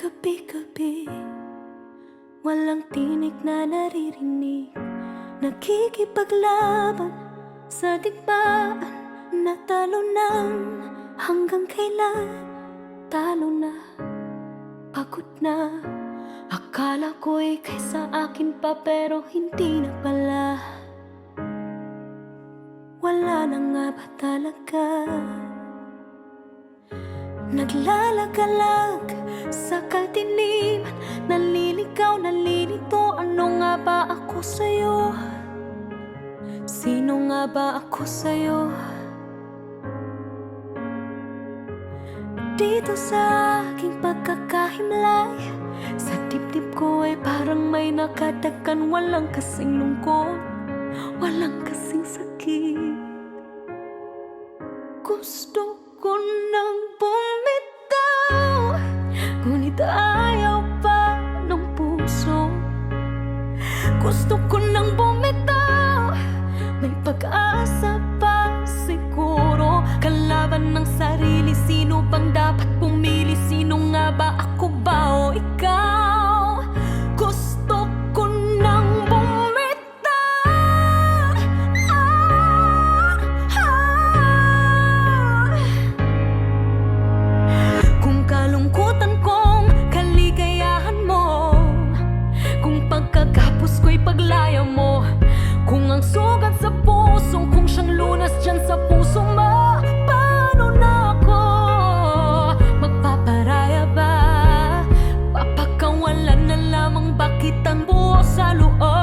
Gabi-gabi Walang tinig na naririnig. Nakikipaglaban sa digmaan. Natalo ng hanggang kailan? Talo na, pagod na. Akala ko'y kaysa akin pa pero hindi na pala. Wala na nga ba talaga Naglalagalag sa katiniman Naliligaw, nalilito Ano nga ba ako sa'yo? Sino nga ba ako sa'yo? Dito sa aking pagkakahimlay Sa dibdib ko ay parang may nakadagan Walang kasing lungkot Walang kasing sakit Gusto ko nang bumitaw Ngunit ayaw pa ng puso. Gusto ko nang bumitaw May pag-asa pa siguro. Kalaban ng sarili Papakawalan na